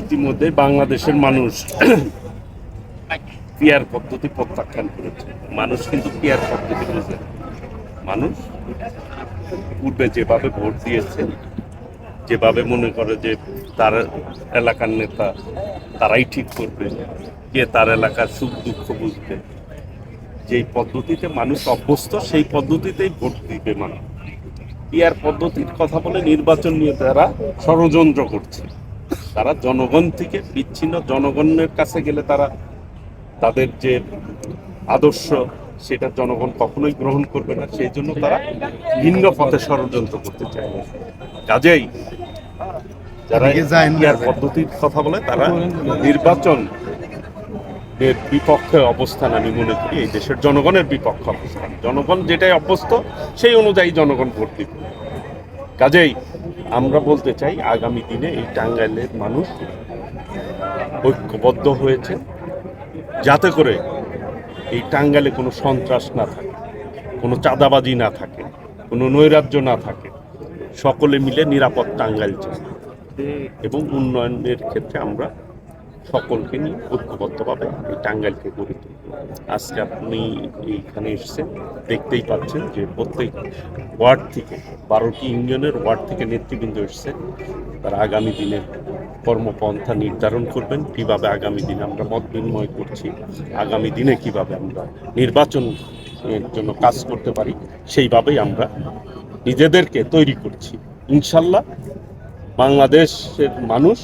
ইতিমধ্যে বাংলাদেশের মানুষ পিয়ার পদ্ধতি প্রত্যাখ্যান করেছে। মানুষ কিন্তু পিয়ার পদ্ধতি বোঝে। মানুষ পূর্বে যেভাবে ভোট দিয়েছে, যেভাবে মনে করে যে তার এলাকার নেতা তারাই ঠিক করবে, কে তার এলাকার সুখ দুঃখ বুঝবে। যেই পদ্ধতিতে মানুষ অভ্যস্ত, সেই পদ্ধতিতেই ভোট দিবে মানুষ। পিয়ার পদ্ধতির কথা বলে নির্বাচন নিয়ে তারা ষড়যন্ত্র করছে। তারা জনগণ থেকে বিচ্ছিন্ন জনগণের কাছে গেলে তারা তাদের যে আদর্শ সেটা জনগণ কখনোই গ্রহণ করবে না। সেই জন্য তারা ভিন্ন পথে ষড়যন্ত্র করতে চায় কাজেই যারা। পিয়ার পদ্ধতির কথা বলে তারা নির্বাচন এর বিপক্ষে অবস্থান আমি মনে করি এই দেশের জনগণের বিপক্ষে অবস্থান। জনগণ যেটাই অভ্যস্ত সেই অনুযায়ী জনগণ ভোট দিবে। কাজেই আমরা বলতে চাই আগামী দিনে এই টাঙ্গাইলের মানুষ ঐক্যবদ্ধ হয়েছে, যাতে করে এই টাঙ্গাইলে কোনো সন্ত্রাস না থাকে, কোনো চাঁদাবাজি না থাকে, কোনো নৈরাজ্য না থাকে। সকলে মিলে নিরাপদ টাঙ্গাইল চাই। এবং উন্নয়নের ক্ষেত্রে আমরা সকলকে নিয়ে ঐক্যবদ্ধভাবে এই টাঙ্গাইলকে গড়ে তুলব আজকে আপনি এইখানে এসেছেন, দেখতেই পাচ্ছেন যে প্রত্যেক ওয়ার্ড থেকে, বারোটি ইউনিয়নের ওয়ার্ড থেকে নেতৃবৃন্দ এসছে তারা আগামী দিনের কর্মপন্থা নির্ধারণ করবেন, কীভাবে আগামী দিনে আমরা মত বিনিময় করছি, আগামী দিনে কীভাবে আমরা নির্বাচন এর জন্য কাজ করতে পারি, সেইভাবেই আমরা নিজেদেরকে তৈরি করছি। ইনশাল্লাহ বাংলাদেশের মানুষ,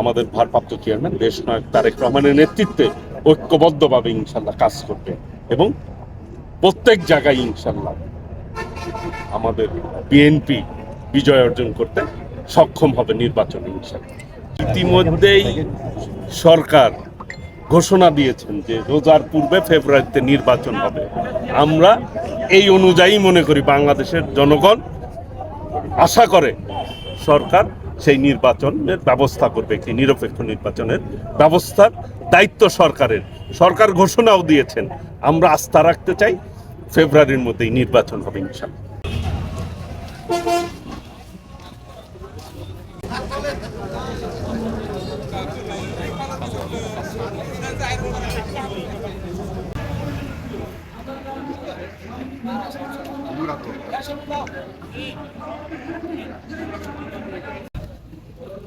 আমাদের ভারপ্রাপ্ত চেয়ারম্যান দেশ নায়ক তারেক রহমানের নেতৃত্বে ঐক্যবদ্ধভাবে ইনশাল্লাহ কাজ করবে এবং প্রত্যেক জায়গায় ইনশাল্লাহ আমাদের বিএনপি বিজয় অর্জন করতে সক্ষম হবে নির্বাচনে ইনশাল্লাহ। ইতিমধ্যেই সরকার ঘোষণা দিয়েছেন যে রোজার পূর্বে ফেব্রুয়ারিতে নির্বাচন হবে। আমরা এই অনুযায়ী মনে করি বাংলাদেশের জনগণ আশা করে সরকার সেই নির্বাচনের ব্যবস্থা করবে একটি নিরপেক্ষ নির্বাচনের ব্যবস্থার দায়িত্ব সরকারের। সরকার ঘোষণাও দিয়েছেন, আমরা আস্থা রাখতে চাই, ফেব্রুয়ারির মধ্যেই নির্বাচন হবে ইনশাল